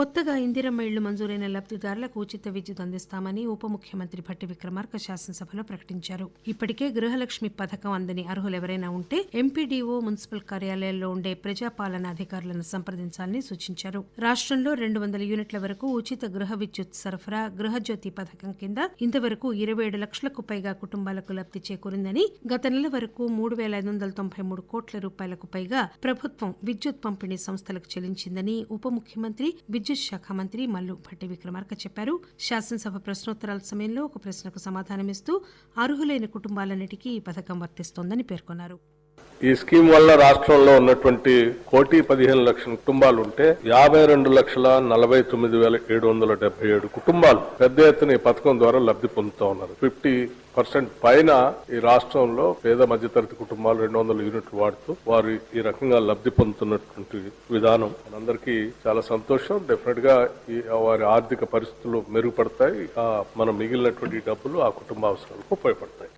కొత్తగా ఇందిరమ్మ ఇళ్ళు మంజూరైన లబ్దిదారులకు ఉచిత విద్యుత్ అందిస్తామని ఉప ముఖ్యమంత్రి భట్టి విక్రమార్క శాసనసభలో ప్రకటించారు. ఇప్పటికే గృహలక్ష్మి పథకం అందని అర్హులెవరైనా ఉంటే ఎంపీడీఓ మున్సిపల్ కార్యాలయాల్లో ఉండే ప్రజాపాలన అధికారులను సంప్రదించాలని సూచించారు. రాష్ట్రంలో రెండు వందల యూనిట్ల వరకు ఉచిత గృహ విద్యుత్ సరఫరా గృహజ్యోతి పథకం కింద ఇంతవరకు ఇరవై ఏడు లక్షలకు పైగా కుటుంబాలకు లబ్ది చేకూరిందని గత నెల వరకు మూడు వేల ఐదు వందల తొంభై మూడు కోట్ల రూపాయలకు పైగా ప్రభుత్వం విద్యుత్ పంపిణీ సంస్థలకు చెల్లించిందని ఉప ముఖ్యమంత్రి విద్యుత్ శాఖ మంత్రి మల్లు భట్టి విక్రమార్క చెప్పారు. శాసనసభ ప్రశ్నోత్తరాల సమయంలో ఒక ప్రశ్నకు సమాధానమిస్తూ అర్హులైన కుటుంబాలన్నిటికీ ఈ పథకం వర్తిస్తోందని పేర్కొన్నారు. ఈ స్కీమ్ వల్ల రాష్ట్రంలో ఉన్నటువంటి కోటి పదిహేను లక్షల కుటుంబాలు ఉంటే యాభై రెండు లక్షల నలభై తొమ్మిది వేల ఏడు వందల డెబ్బై ఏడు కుటుంబాలు పెద్ద ఎత్తున ఈ పథకం ద్వారా లబ్ధి పొందుతా ఉన్నారు. ఫిఫ్టీ పర్సెంట్ పైన ఈ రాష్ట్రంలో పేద మధ్యతరగతి కుటుంబాలు రెండు వందల యూనిట్లు వాడుతూ వారు ఈ రకంగా లబ్ధి పొందుతున్నటువంటి విధానం మనందరికీ చాలా సంతోషం. డెఫినెట్గా ఈ వారి ఆర్థిక పరిస్థితులు మెరుగుపడతాయి. మనం మన మిగిలినటువంటి డబ్బులు ఆ కుటుంబ అవసరాలకు ఉపయోగపడతాయి.